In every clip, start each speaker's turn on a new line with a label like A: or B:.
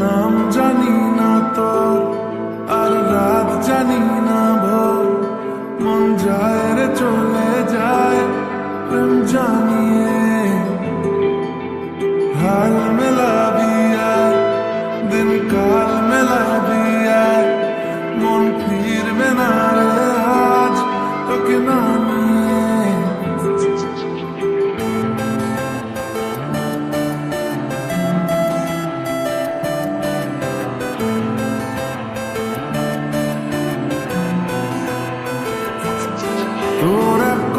A: নাম জানি না তো আর রাত জানি না ভোর। মন যায় রে, চলে যায় প্রেম জানিয়ে। হাল মেলা আয় দিন কাল মেলাবি আয় মন ফিরবে না রে আজ, তোকে না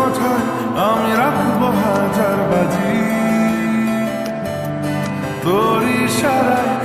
A: কোথায় আমি রাখব হাজার বাজি। তোর ইশারায়